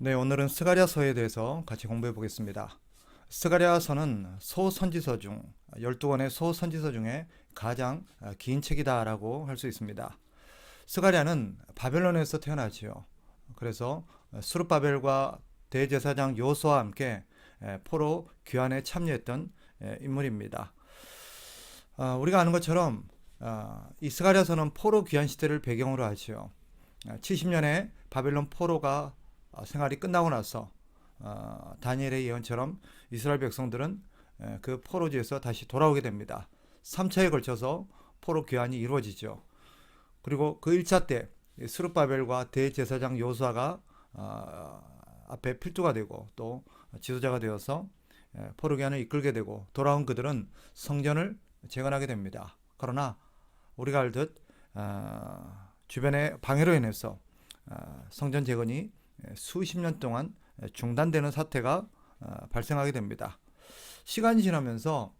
네, 오늘은 스가랴서에 대해서 같이 공부해 보겠습니다. 스가랴서는 소선지서 중 12권의 소선지서 중에 가장 긴 책이다라고 할 수 있습니다. 스가랴는 바벨론에서 태어나지요. 그래서 수르바벨과 대제사장 요소와 함께 포로 귀환에 참여했던 인물입니다. 아, 우리가 아는 것처럼 아, 이 스가랴서는 포로 귀환 시대를 배경으로 하지요. 70년에 바벨론 포로가 어, 생활이 끝나고 나서 어, 다니엘의 예언처럼 이스라엘 백성들은 에, 그 포로지에서 다시 돌아오게 됩니다. 3차에 걸쳐서 포로 귀환이 이루어지죠. 그리고 그 1차 때 스룹바벨과 대제사장 요수아가 어, 앞에 필두가 되고 또 지도자가 되어서 에, 포로 귀환을 이끌게 되고 돌아온 그들은 성전을 재건하게 됩니다. 그러나 우리가 알듯 어, 주변의 방해로 인해서 어, 성전 재건이 수십 년 동안 중단되는 사태가 어, 발생하게 됩니다. 시간이 지나면서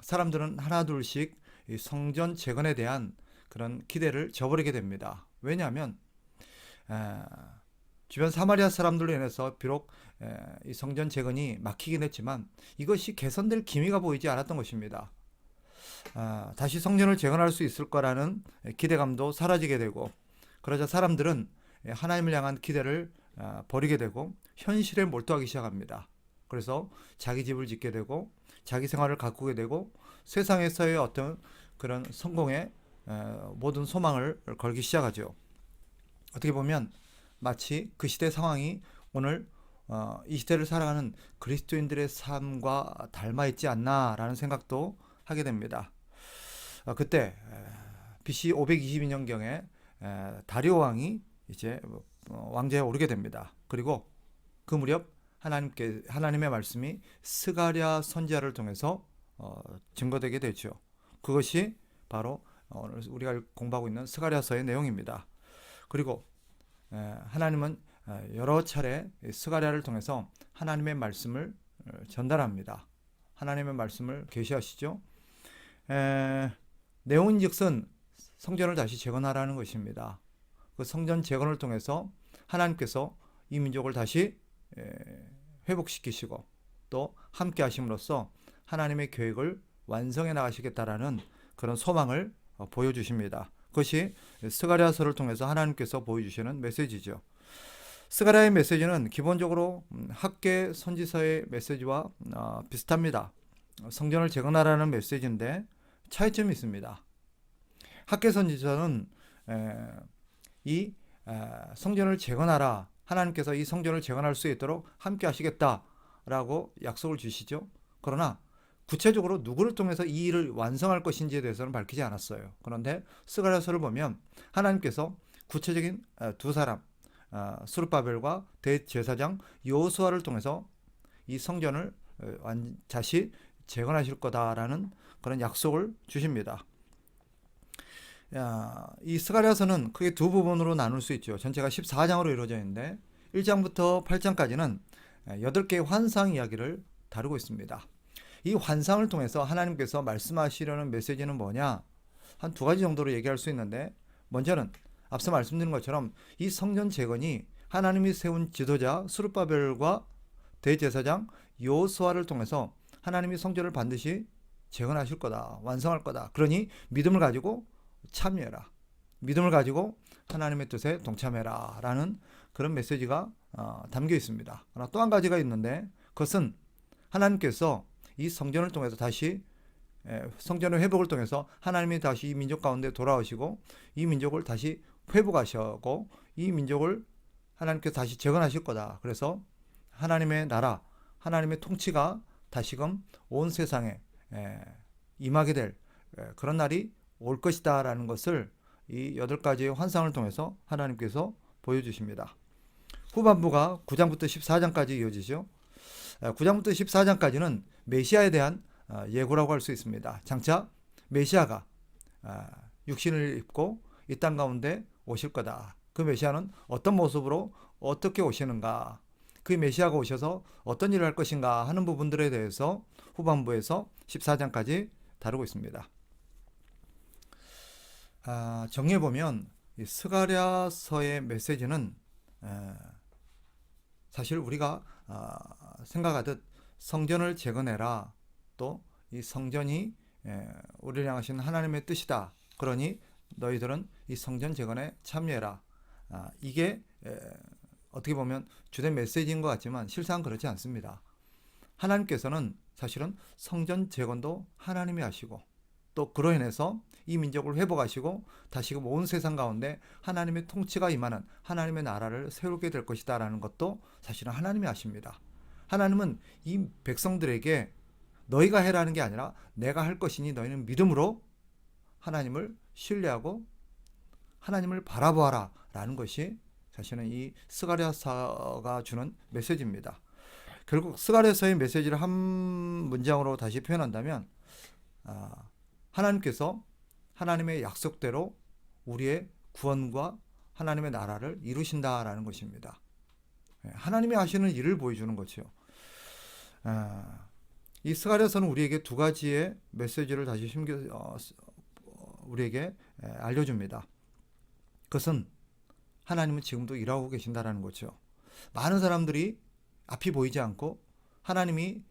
사람들은 하나둘씩 이 성전 재건에 대한 그런 기대를 저버리게 됩니다. 왜냐하면 에, 주변 사마리아 사람들로 인해서 비록 에, 이 성전 재건이 막히긴 했지만 이것이 개선될 기미가 보이지 않았던 것입니다. 아, 다시 성전을 재건할 수 있을 거라는 기대감도 사라지게 되고 그러자 사람들은 하나님을 향한 기대를 아, 버리게 되고 현실에 몰두하기 시작합니다. 그래서 자기 집을 짓게 되고 자기 생활을 가꾸게 되고 세상에서의 어떤 그런 성공에 모든 소망을 걸기 시작하죠. 어떻게 보면 마치 그 시대 상황이 오늘 어, 이 시대를 살아가는 그리스도인들의 삶과 닮아 있지 않나라는 생각도 하게 됩니다. 어, 그때 BC 522년경에 다리오 왕이 이제 어, 왕좌에 오르게 됩니다. 그리고 그 무렵 하나님께 하나님의 말씀이 스가랴 선지자를 통해서 어, 증거되게 되죠. 그것이 바로 오늘 우리가 공부하고 있는 스가랴서의 내용입니다. 그리고 에, 하나님은 여러 차례 스가랴를 통해서 하나님의 말씀을 어, 전달합니다. 하나님의 말씀을 계시하시죠. 에, 내용인즉슨 성전을 다시 재건하라는 것입니다. 그 성전 재건을 통해서 하나님께서 이 민족을 다시 회복시키시고 또 함께 하심으로써 하나님의 계획을 완성해 나가시겠다라는 그런 소망을 어, 보여주십니다. 그것이 스가랴서를 통해서 하나님께서 보여주시는 메시지죠. 스가랴의 메시지는 기본적으로 음, 학계 선지서의 메시지와 어, 비슷합니다. 성전을 재건하라는 메시지인데 차이점이 있습니다. 학계 선지서는 이 성전을 재건하라. 하나님께서 이 성전을 재건할 수 있도록 함께 하시겠다라고 약속을 주시죠. 그러나 구체적으로 누구를 통해서 이 일을 완성할 것인지에 대해서는 밝히지 않았어요. 그런데 스가랴서를 보면 하나님께서 구체적인 두 사람 수르바벨과 대제사장 요수아를 통해서 이 성전을 다시 재건하실 거다라는 그런 약속을 주십니다. 야, 이 스가랴서는 크게 두 부분으로 나눌 수 있죠. 전체가 14장으로 이루어져 있는데 1장부터 8장까지는 8개의 환상 이야기를 다루고 있습니다. 이 환상을 통해서 하나님께서 말씀하시려는 메시지는 뭐냐? 한 두 가지 정도로 얘기할 수 있는데 먼저는 앞서 말씀드린 것처럼 이 성전 재건이 하나님이 세운 지도자 수르바벨과 대제사장 요수아를 통해서 하나님이 성전을 반드시 재건하실 거다. 완성할 거다. 그러니 믿음을 가지고 참여해라. 믿음을 가지고 하나님의 뜻에 동참해라. 라는 그런 메시지가 어, 담겨 있습니다. 그러나 또 한 가지가 있는데 그것은 하나님께서 이 성전을 통해서 다시 성전의 회복을 통해서 하나님이 다시 이 민족 가운데 돌아오시고 이 민족을 다시 회복하시고 이 민족을 하나님께서 다시 재건하실 거다. 그래서 하나님의 나라, 하나님의 통치가 다시금 온 세상에 임하게 될 그런 날이 올 것이다라는 것을 이 여덟 가지의 환상을 통해서 하나님께서 보여주십니다. 후반부가 9장부터 14장까지 이어지죠. 9장부터 14장까지는 메시아에 대한 어, 예고라고 할 수 있습니다. 장차 메시아가 아, 육신을 입고 이 땅 가운데 오실 거다. 그 메시아는 어떤 모습으로 어떻게 오시는가? 그 메시아가 오셔서 어떤 일을 할 것인가 하는 부분들에 대해서 후반부에서 14장까지 다루고 있습니다. 아, 정리해 보면 스가랴서의 메시지는 에, 사실 우리가 아, 생각하듯 성전을 재건해라 또 이 성전이 예, 우리를 향하신 하나님의 뜻이다. 그러니 너희들은 이 성전 재건에 참여해라. 아, 이게 에, 어떻게 보면 주된 메시지인 것 같지만 실상 그렇지 않습니다. 하나님께서는 사실은 성전 재건도 하나님이 하시고 또 그로 인해서 이 민족을 회복하시고 다시금 온 세상 가운데 하나님의 통치가 임하는 하나님의 나라를 세우게 될 것이다라는 것도 사실은 하나님이 하십니다. 하나님은 이 백성들에게 너희가 해라는 게 아니라 내가 할 것이니 너희는 믿음으로 하나님을 신뢰하고 하나님을 바라보아라 라는 것이 사실은 이 스가랴서가 주는 메시지입니다. 결국 스가랴서의 메시지를 한 문장으로 다시 표현한다면 아, 하나님께서 하나님의 약속대로 우리의 구원과 하나님의 나라를 이루신다라는 것입니다. 예, 하나님이 하시는 일을 보여주는 거죠. 아, 이 스가랴서는 우리에게 두 가지의 메시지를 다시 심겨 어, 우리에게 알려줍니다. 그것은 하나님은 지금도 일하고 계신다라는 거죠. 많은 사람들이 앞이 보이지 않고 하나님이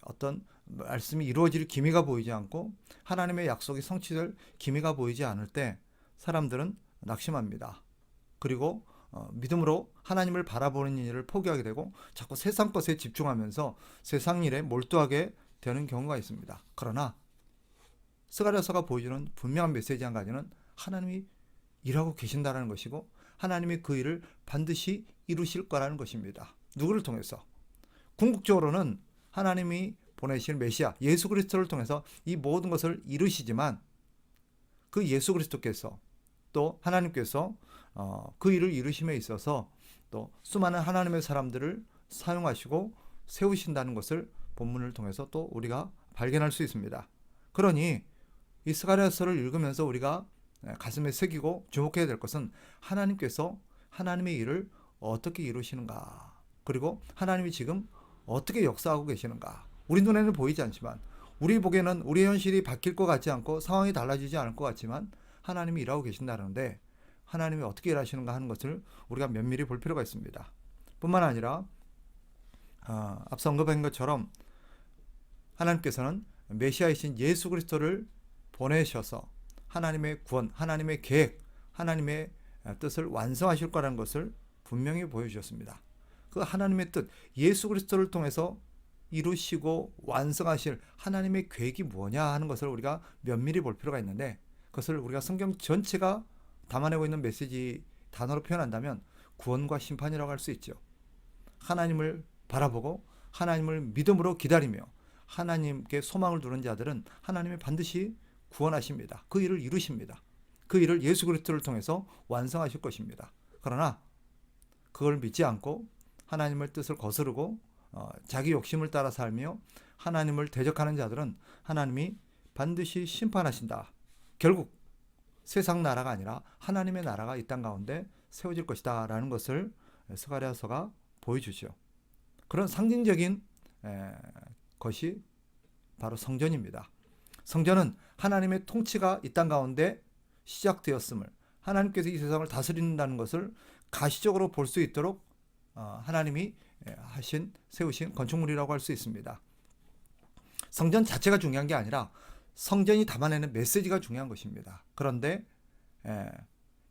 어떤 말씀이 이루어질 기미가 보이지 않고 하나님의 약속이 성취될 기미가 보이지 않을 때 사람들은 낙심합니다. 그리고 어, 믿음으로 하나님을 바라보는 일을 포기하게 되고 자꾸 세상 것에 집중하면서 세상 일에 몰두하게 되는 경우가 있습니다. 그러나 스가랴서가 보여주는 분명한 메시지 한 가지는 하나님이 일하고 계신다는 것이고 하나님이 그 일을 반드시 이루실 거라는 것입니다. 누구를 통해서? 궁극적으로는 하나님이 보내신 메시아 예수 그리스도를 통해서 이 모든 것을 이루시지만 그 예수 그리스도께서 또 하나님께서 어, 그 일을 이루심에 있어서 또 수많은 하나님의 사람들을 사용하시고 세우신다는 것을 본문을 통해서 또 우리가 발견할 수 있습니다. 그러니 이 스가랴서를 읽으면서 우리가 가슴에 새기고 주목해야 될 것은 하나님께서 하나님의 일을 어떻게 이루시는가 그리고 하나님이 지금 어떻게 역사하고 계시는가 우리 눈에는 보이지 않지만 우리 보기에는 우리 현실이 바뀔 것 같지 않고 상황이 달라지지 않을 것 같지만 하나님이 일하고 계신다는데 하나님이 어떻게 일하시는가 하는 것을 우리가 면밀히 볼 필요가 있습니다. 뿐만 아니라 어, 앞서 언급한 것처럼 하나님께서는 메시아이신 예수 그리스도를 보내셔서 하나님의 구원, 하나님의 계획, 하나님의 뜻을 완성하실 거라는 것을 분명히 보여주셨습니다. 그 하나님의 뜻, 예수 그리스도를 통해서 이루시고 완성하실 하나님의 계획이 뭐냐 하는 것을 우리가 면밀히 볼 필요가 있는데 그것을 우리가 성경 전체가 담아내고 있는 메시지 단어로 표현한다면 구원과 심판이라고 할 수 있죠. 하나님을 바라보고 하나님을 믿음으로 기다리며 하나님께 소망을 두는 자들은 하나님이 반드시 구원하십니다. 그 일을 이루십니다. 그 일을 예수 그리스도를 통해서 완성하실 것입니다. 그러나 그걸 믿지 않고 하나님의 뜻을 거스르고 어, 자기 욕심을 따라 살며 하나님을 대적하는 자들은 하나님이 반드시 심판하신다. 결국 세상 나라가 아니라 하나님의 나라가 이 땅 가운데 세워질 것이다 라는 것을 스가랴서가 보여주죠. 그런 상징적인 에, 것이 바로 성전입니다. 성전은 하나님의 통치가 이 땅 가운데 시작되었음을 하나님께서 이 세상을 다스린다는 것을 가시적으로 볼 수 있도록 어, 하나님이 하신 세우신 건축물이라고 할 수 있습니다. 성전 자체가 중요한 게 아니라 성전이 담아내는 메시지가 중요한 것입니다. 그런데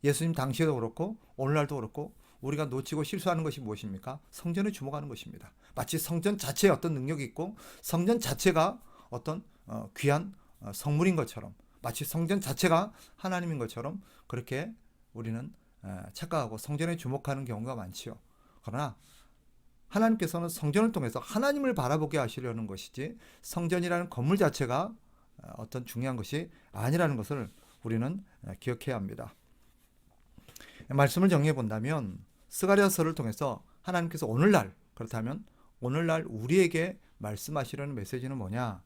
예수님 당시에도 그렇고 오늘날도 그렇고 우리가 놓치고 실수하는 것이 무엇입니까? 성전에 주목하는 것입니다. 마치 성전 자체에 어떤 능력이 있고 성전 자체가 어떤 어, 귀한 어, 성물인 것처럼 마치 성전 자체가 하나님인 것처럼 그렇게 우리는 착각하고 성전에 주목하는 경우가 많지요. 그러나 하나님께서는 성전을 통해서 하나님을 바라보게 하시려는 것이지 성전이라는 건물 자체가 어, 어떤 중요한 것이 아니라는 것을 우리는 기억해야 합니다. 말씀을 정리해 본다면 스가랴서를 통해서 하나님께서 오늘날 그렇다면 오늘날 우리에게 말씀하시려는 메시지는 뭐냐?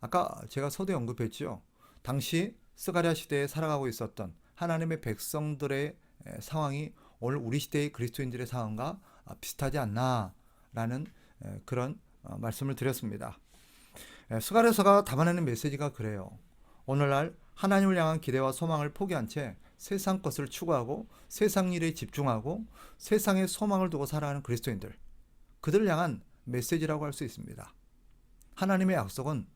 아까 제가 서두에 언급했죠. 당시 스가랴 시대에 살아가고 있었던 하나님의 백성들의 상황이 오늘 우리 시대의 그리스도인들의 상황과 비슷하지 않나라는 그런 어, 말씀을 드렸습니다. 스가랴서가 담아내는 메시지가 그래요. 오늘날 하나님을 향한 기대와 소망을 포기한 채 세상 것을 추구하고 세상 일에 집중하고 세상의 소망을 두고 살아가는 그리스도인들. 그들을 향한 메시지라고 할 수 있습니다. 하나님의 약속은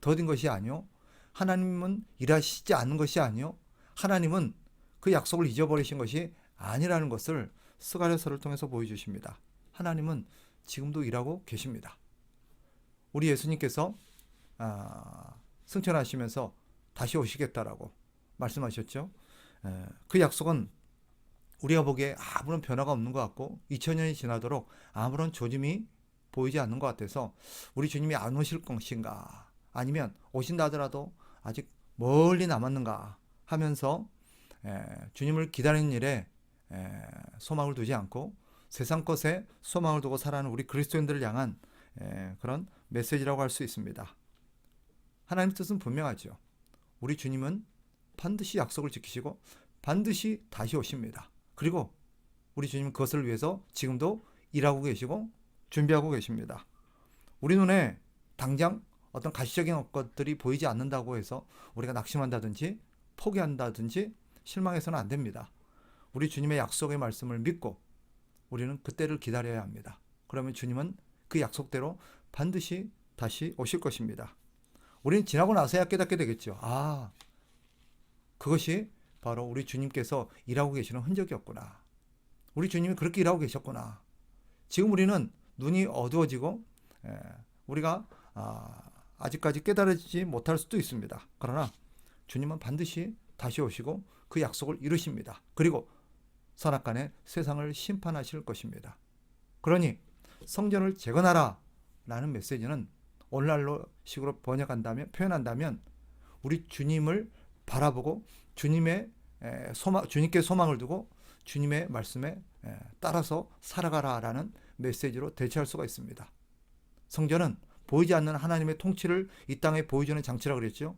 더딘 것이 아니요. 하나님은 일하시지 않는 것이 아니요. 하나님은 그 약속을 잊어버리신 것이 아니라는 것을 스가랴서를 통해서 보여주십니다. 하나님은 지금도 일하고 계십니다. 우리 예수님께서 아, 승천하시면서 다시 오시겠다라고 말씀하셨죠. 에, 그 약속은 우리가 보기에 아무런 변화가 없는 것 같고 2000년이 지나도록 아무런 조짐이 보이지 않는 것 같아서 우리 주님이 안 오실 것인가 아니면 오신다 하더라도 아직 멀리 남았는가 하면서 에, 주님을 기다리는 일에 에, 소망을 두지 않고 세상 것에 소망을 두고 살아가는 우리 그리스도인들을 향한 에, 그런 메시지라고 할 수 있습니다. 하나님 뜻은 분명하죠. 우리 주님은 반드시 약속을 지키시고 반드시 다시 오십니다. 그리고 우리 주님은 그것을 위해서 지금도 일하고 계시고 준비하고 계십니다. 우리 눈에 당장 어떤 가시적인 것들이 보이지 않는다고 해서 우리가 낙심한다든지 포기한다든지 실망해서는 안 됩니다. 우리 주님의 약속의 말씀을 믿고 우리는 그때를 기다려야 합니다. 그러면 주님은 그 약속대로 반드시 다시 오실 것입니다. 우리는 지나고 나서야 깨닫게 되겠죠. 아, 그것이 바로 우리 주님께서 일하고 계시는 흔적이었구나. 우리 주님이 그렇게 일하고 계셨구나. 지금 우리는 눈이 어두워지고 에, 우리가 아, 아직까지 깨달아지지 못할 수도 있습니다. 그러나 주님은 반드시 다시 오시고 그 약속을 이루십니다. 그리고 선악간에 세상을 심판하실 것입니다. 그러니 성전을 재건하라 라는 메시지는 오늘날로 식으로 번역한다면 표현한다면 우리 주님을 바라보고 주님의 에, 소망 주님께 소망을 두고 주님의 말씀에 에, 따라서 살아가라라는 메시지로 대체할 수가 있습니다. 성전은 보이지 않는 하나님의 통치를 이 땅에 보여주는 장치라고 그랬죠.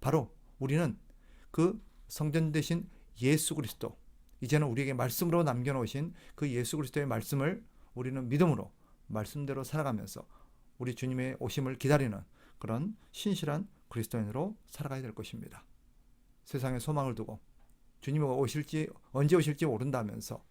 바로 우리는 그 성전 대신 예수 그리스도 이제는 우리에게 말씀으로 남겨놓으신 그 예수 그리스도의 말씀을 우리는 믿음으로 말씀대로 살아가면서 우리 주님의 오심을 기다리는 그런 신실한 그리스도인으로 살아가야 될 것입니다. 세상에 소망을 두고 주님이 오실지 언제 오실지 모른다면서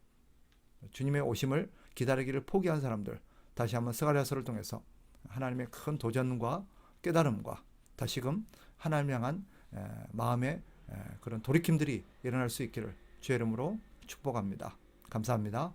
주님의 오심을 기다리기를 포기한 사람들 다시 한번 스가랴서를 통해서 하나님의 큰 도전과 깨달음과 다시금 하나님 향한 에, 마음의 에, 그런 돌이킴들이 일어날 수 있기를 주의 이름으로 축복합니다. 감사합니다.